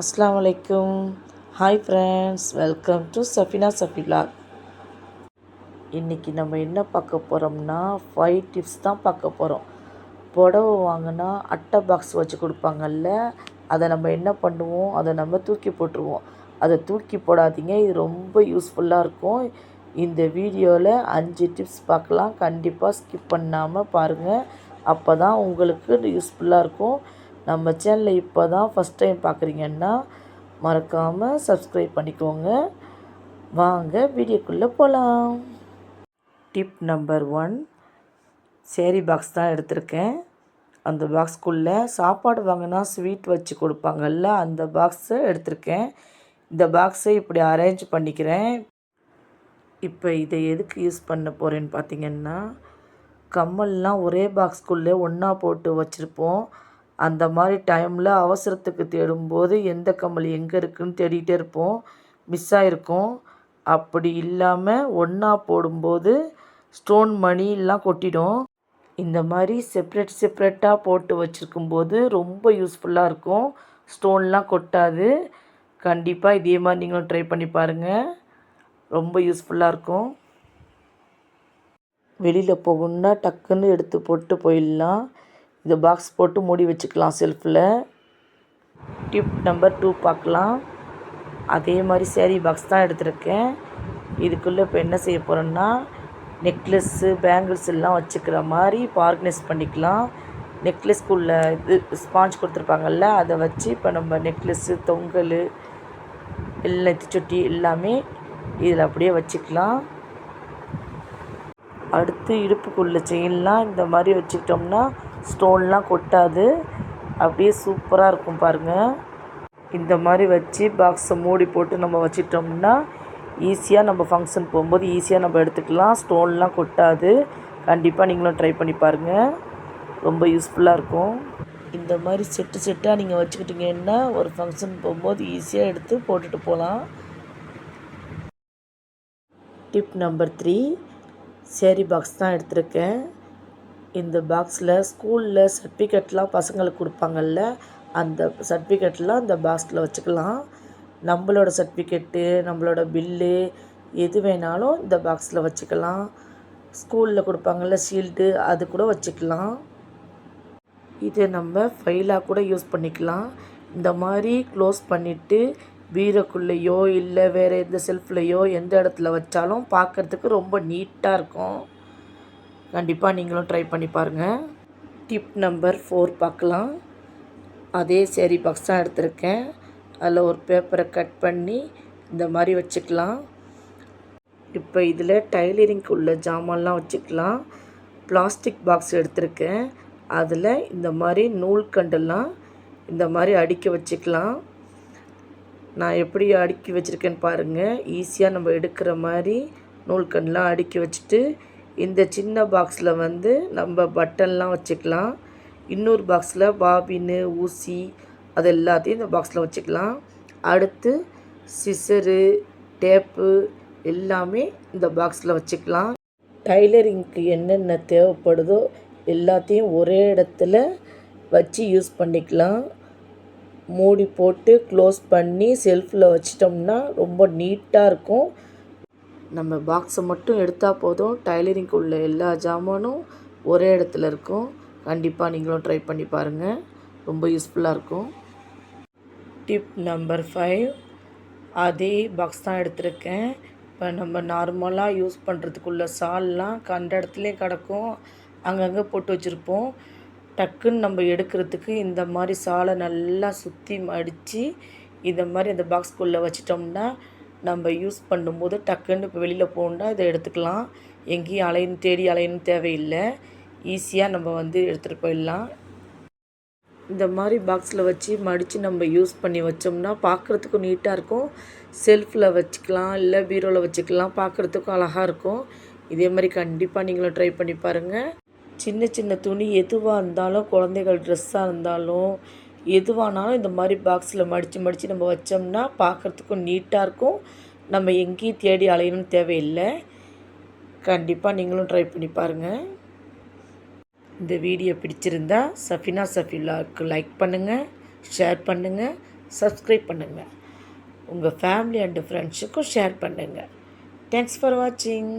அஸ்லாம் வலைக்கும் hi friends welcome to Safina Safila இன்றைக்கி நம்ம என்ன பார்க்க போகிறோம்னா ஃபைவ் டிப்ஸ் தான் பார்க்க போகிறோம் புடவை வாங்கினா அட்டை பாக்ஸ் வச்சு கொடுப்பாங்கல்ல அதை நம்ம என்ன பண்ணுவோம்? அதை நம்ம தூக்கி போட்டுருவோம். அதை தூக்கி போடாதீங்க இது ரொம்ப யூஸ்ஃபுல்லாக இருக்கும். இந்த வீடியோவில் அஞ்சு டிப்ஸ் பார்க்கலாம். கண்டிப்பாக ஸ்கிப் பண்ணாமல் பாருங்கள் அப்போ தான் உங்களுக்கு யூஸ்ஃபுல்லாக இருக்கும். நம்ம சேனலில் இப்போ தான் ஃபஸ்ட் டைம் பார்க்குறீங்கன்னா மறக்காமல் சப்ஸ்கிரைப் பண்ணிக்கோங்க. வாங்க வீடியோக்குள்ளே போகலாம் tip number one sari box தான் எடுத்திருக்கேன். அந்த பாக்ஸ்க்குள்ளே சாப்பாடு வாங்கினா ஸ்வீட் வச்சு கொடுப்பாங்கல்ல அந்த பாக்ஸை எடுத்திருக்கேன். இந்த பாக்ஸை இப்படி அரேஞ்ச் பண்ணிக்கிறேன். இப்போ இதை எதுக்கு யூஸ் பண்ண போகிறேன்னு பார்த்தீங்கன்னா கம்மல்லாம் ஒரே பாக்ஸ்க்குள்ளே ஒன்றா போட்டு வச்சுருப்போம். அந்த மாதிரி டைமில் அவசரத்துக்கு தேடும்போது எந்த கம்மல் எங்கே இருக்குதுன்னு தேடிகிட்டே இருப்போம். மிஸ் ஆகிருக்கும் அப்படி இல்லாமல் ஒன்றா போடும்போது ஸ்டோன் மணிலாம் கொட்டிடும். இந்த மாதிரி செப்ரேட் செப்ரேட்டாக போட்டு வச்சுருக்கும்போது ரொம்ப யூஸ்ஃபுல்லாக இருக்கும். ஸ்டோன்லாம் கொட்டாது. கண்டிப்பாக இதே மாதிரி நீங்களும் ட்ரை பண்ணி பாருங்கள் ரொம்ப யூஸ்ஃபுல்லாக இருக்கும். வெளியில் போகணுன்னா டக்குன்னு எடுத்து போட்டு போயிடலாம். இந்த பாக்ஸ் போட்டு மூடி வச்சுக்கலாம் செல்ஃபில் டிப் நம்பர் டூ பார்க்கலாம். அதே மாதிரி சேரீ பாக்ஸ் தான் எடுத்திருக்கேன். இதுக்குள்ளே இப்போ என்ன செய்ய போகிறோன்னா நெக்லஸ்ஸு பேங்கிள்ஸ் எல்லாம் வச்சுக்கிற மாதிரி இப்போ ஆர்கனைஸ் பண்ணிக்கலாம் நெக்லஸ்க்குள்ளே இது ஸ்பாஞ்ச் கொடுத்துருப்பாங்கல்ல அதை வச்சு இப்போ நம்ம நெக்லஸ்ஸு தொங்கல் எல்லாம் சுட்டி எல்லாமே இதில் அப்படியே வச்சுக்கலாம். அடுத்து இடுப்புக்குள்ள செயின்லாம் இந்த மாதிரி வச்சுக்கிட்டோம்னா ஸ்டோன்லாம் கொட்டாது. அப்படியே சூப்பராக இருக்கும் பாருங்கள் இந்த மாதிரி வச்சு பாக்ஸை மூடி போட்டு நம்ம வச்சிட்டோம்னா ஈஸியாக நம்ம ஃபங்க்ஷன் போகும்போது ஈஸியாக நம்ம எடுத்துக்கலாம். ஸ்டோன்லாம் கொட்டாது. கண்டிப்பாக நீங்களும் ட்ரை பண்ணி பாருங்கள் ரொம்ப யூஸ்ஃபுல்லாக இருக்கும். இந்த மாதிரி செட்டு செட்டாக நீங்கள் வச்சுக்கிட்டிங்கன்னா ஒரு ஃபங்க்ஷன் போகும்போது ஈஸியாக எடுத்து போட்டுட்டு போகலாம் tip number three sari box தான் எடுத்திருக்கேன். இந்த பாக்ஸில் ஸ்கூலில் சர்டிஃபிகேட்லாம் பசங்களுக்கு கொடுப்பாங்கல்ல அந்த சர்டிஃபிகேட்லாம் இந்த பாக்ஸில் வச்சுக்கலாம். நம்மளோட சர்டிஃபிகேட்டு நம்மளோட பில்லு எது வேணாலும் இந்த பாக்ஸில் வச்சுக்கலாம். ஸ்கூலில் கொடுப்பாங்கல்ல ஷீல்டு அது கூட வச்சுக்கலாம். இதை நம்ம ஃபைலாக கூட யூஸ் பண்ணிக்கலாம். இந்த மாதிரி க்ளோஸ் பண்ணிவிட்டு பீரோக்குள்ளேயோ இல்லை வேறு எந்த செல்ஃப்லேயோ எந்த இடத்துல வச்சாலும் பார்க்குறதுக்கு ரொம்ப நீட்டாக இருக்கும். கண்டிப்பாக நீங்களும் ட்ரை பண்ணி பாருங்கள் டிப் நம்பர் ஃபோர் பார்க்கலாம். அதே சேரீ பாக்ஸ் தான் எடுத்திருக்கேன். அதில் ஒரு பேப்பரை கட் பண்ணி இந்த மாதிரி வச்சுக்கலாம். இப்போ இதில் டைலரிங்க்கு உள்ள ஜாமான்லாம் வச்சுக்கலாம். பிளாஸ்டிக் பாக்ஸ் எடுத்திருக்கேன். அதில் இந்த மாதிரி நூல்கண்டெல்லாம் இந்த மாதிரி அடுக்கி வச்சுக்கலாம். நான் எப்படி அடுக்கி வச்சுருக்கேன்னு பாருங்கள் ஈஸியாக நம்ம எடுக்கிற மாதிரி நூல்கண்டெலாம் அடுக்கி வச்சுட்டு இந்த சின்ன பாக்ஸில் வந்து நம்ம பட்டன்லாம் வச்சுக்கலாம். இன்னொரு பாக்ஸில் பாபின்னு ஊசி அது எல்லாத்தையும் இந்த பாக்ஸில் வச்சுக்கலாம். அடுத்து சிசரு டேப்பு எல்லாமே இந்த பாக்ஸில் வச்சுக்கலாம். டைலரிங்க்கு என்னென்ன தேவைப்படுதோ எல்லாத்தையும் ஒரே இடத்துல வச்சு யூஸ் பண்ணிக்கலாம். மூடி போட்டு க்ளோஸ் பண்ணி செல்ஃபில் வச்சிட்டோம்னா ரொம்ப நீட்டாக இருக்கும். நம்ம பாக்ஸை மட்டும் எடுத்தால் போதும். டைலரிங்க்கு உள்ள எல்லா ஜாமானும் ஒரே இடத்துல இருக்கும். கண்டிப்பாக நீங்களும் ட்ரை பண்ணி பாருங்கள் ரொம்ப யூஸ்ஃபுல்லாக இருக்கும். டிப் நம்பர் ஃபைவ் அதே பாக்ஸ் தான் எடுத்திருக்கேன். இப்போ நம்ம நார்மலாக யூஸ் பண்ணுறதுக்குள்ள சால்லாம் கண்ட இடத்துலையும் கிடக்கும். அங்கங்கே போட்டு வச்சுருப்போம். டக்குன்னு நம்ம எடுக்கிறதுக்கு இந்த மாதிரி சாலை நல்லா சுற்றி மடித்து இந்த மாதிரி அந்த பாக்ஸ்குள்ளே வச்சிட்டோம்னா நம்ம யூஸ் பண்ணும்போது டக்குன்னு இப்போ வெளியில் போகணுன்னா இதை எடுத்துக்கலாம். எங்கேயும் அலைன்னு தேடி அலையணும் தேவையில்லை. ஈஸியாக நம்ம வந்து எடுத்துகிட்டு போயிடலாம். இந்த மாதிரி பாக்ஸில் வச்சு மடித்து நம்ம யூஸ் பண்ணி வச்சோம்னா பார்க்குறதுக்கும் நீட்டாக இருக்கும். செல்ஃபில் வச்சுக்கலாம் இல்லை பீரோவில் வச்சுக்கலாம் பார்க்குறதுக்கும் அழகாக இருக்கும். இதே மாதிரி கண்டிப்பாக நீங்களும் ட்ரை பண்ணி பாருங்கள் சின்ன சின்ன துணி எதுவாக இருந்தாலும் குழந்தைகள் ட்ரெஸ்ஸாக இருந்தாலும் எதுவானாலும் இந்த மாதிரி பாக்ஸில் மடித்து மடித்து நம்ம வச்சோம்னா பார்க்குறதுக்கும் நீட்டாக இருக்கும். நம்ம எங்கேயும் தேடி அலையணும்னு தேவையில்லை. கண்டிப்பாக நீங்களும் ட்ரை பண்ணி பாருங்கள் இந்த வீடியோ பிடிச்சிருந்தா சஃபினா சஃபிலாவுக்கு லைக் பண்ணுங்கள் ஷேர் பண்ணுங்கள் சப்ஸ்கிரைப் பண்ணுங்கள் உங்கள் ஃபேமிலி அண்டு ஃப்ரெண்ட்ஸுக்கும் ஷேர் பண்ணுங்கள் தேங்க்ஸ் ஃபார் வாட்சிங்